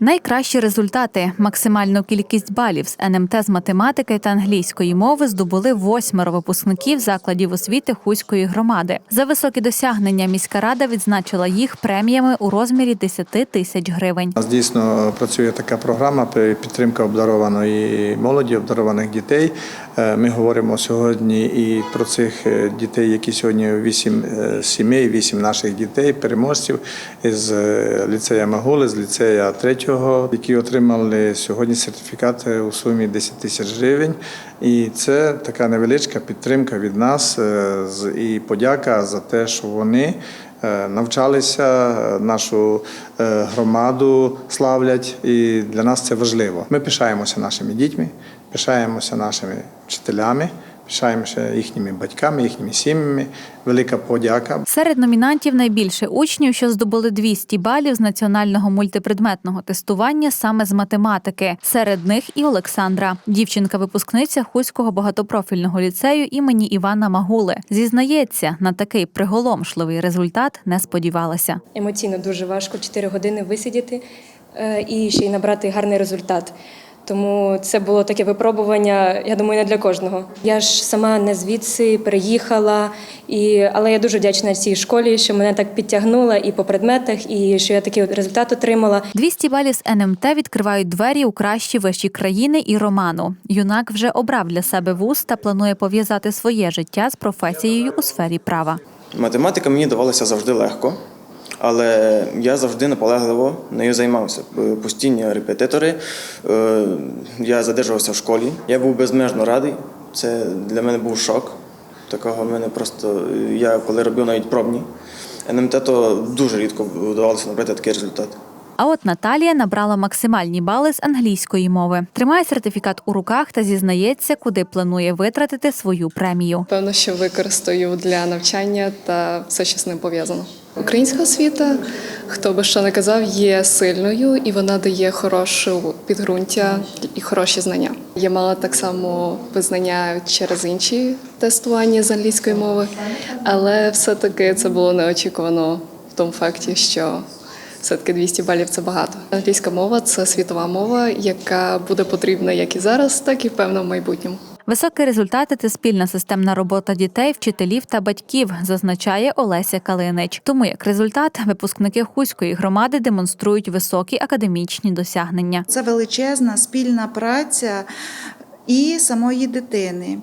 Найкращі результати, максимальну кількість балів з НМТ з математики та англійської мови здобули восьмеро випускників закладів освіти Хуської громади. За високі досягнення міська рада відзначила їх преміями у розмірі 10 тисяч гривень. У нас дійсно працює така програма підтримка обдарованої молоді, обдарованих дітей. Е, Ми говоримо сьогодні і про цих е, дітей, які сьогодні вісім е, сімей, вісім наших дітей, переможців із ліцея Магули, з ліцея третього, які отримали сьогодні сертифікат е, у сумі 10 тисяч гривень. І це така невеличка підтримка від нас е, і подяка за те, що вони е, навчалися, е, нашу громаду славлять, і для нас це важливо. Ми пишаємося нашими дітьми, пишаємося нашими вчителями, пишаємося їхніми батьками, їхніми сім'ями. Велика подяка. Серед номінантів найбільше учнів, що здобули 200 балів з національного мультипредметного тестування саме з математики. Серед них і Олександра, дівчинка-випускниця Хуського багатопрофільного ліцею імені Івана Магули. Зізнається, на такий приголомшливий результат не сподівалася. Емоційно дуже важко 4 години висидіти е, і ще й набрати гарний результат. Тому це було таке випробування, я думаю, не для кожного. Я ж сама не звідси переїхала, і, але я дуже вдячна цій школі, що мене так підтягнула і по предметах, і що я такий результат отримала. 200 балів з НМТ відкривають двері у кращі вищі країни і роману. Юнак вже обрав для себе вуз та планує пов'язати своє життя з професією у сфері права. Математика мені давалася завжди легко, але я завжди наполегливо нею займався. Е, Постійні репетитори, е, я задержувався в школі. Я був безмежно радий. Це для мене був шок. Такого мене просто е, я коли робив навіть пробні. НМТ то дуже рідко вдавалося набрати такий результат. А от Наталія набрала максимальні бали з англійської мови, тримає сертифікат у руках та зізнається, куди планує витратити свою премію. Певно, що використаю для навчання та все, що з ним пов'язано. Українська освіта, хто би що не казав, є сильною і вона дає хорошу підґрунтя і хороші знання. Я мала так само визнання через інші тестування з англійської мови, але все-таки це було неочікувано в тому факті, що все-таки 200 балів це багато. Англійська мова це світова мова, яка буде потрібна як і зараз, так і певно в майбутньому. Високі результати це спільна системна робота дітей, вчителів та батьків, зазначає Олеся Калинич. Тому як результат, випускники Хуської громади демонструють високі академічні досягнення. Це величезна спільна праця і самої дитини,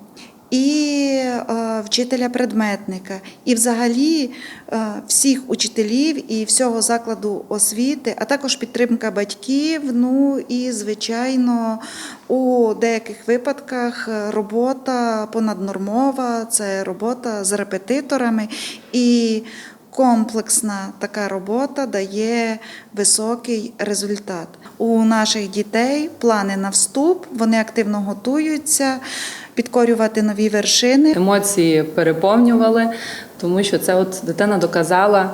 і е, вчителя-предметника, і взагалі е, всіх учителів і всього закладу освіти, а також підтримка батьків. Ну і звичайно, у деяких випадках е, робота понаднормова, це робота з репетиторами і. Комплексна така робота дає високий результат. У наших дітей плани на вступ, вони активно готуються підкорювати нові вершини. Емоції переповнювали, тому що це от дитина доказала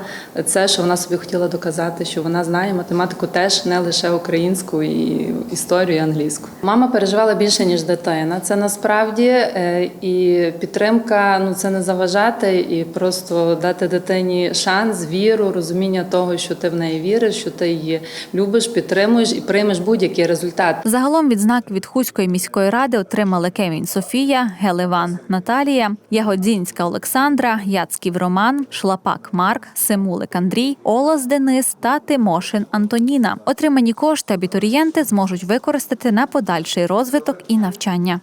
це, що вона собі хотіла доказати, що вона знає математику теж не лише українську і історію, і англійську. Мама переживала більше ніж дитина. Це насправді е, і підтримка. Ну це не заважати і просто дати дитині шанс, віру, розуміння того, що ти в неї віриш, що ти її любиш, підтримуєш і приймеш будь-який результат. Загалом відзнак від Хуської міської ради отримали Кемінь Софія, Гелеван Наталія, Ягодзінська Олександра, Яцьків Роман, Шлапак Марк, Семулик Андрій, Олас Денис та Тимошин Антоніна. Отримані кошти абітурієнти зможуть використати на подальший розвиток і навчання.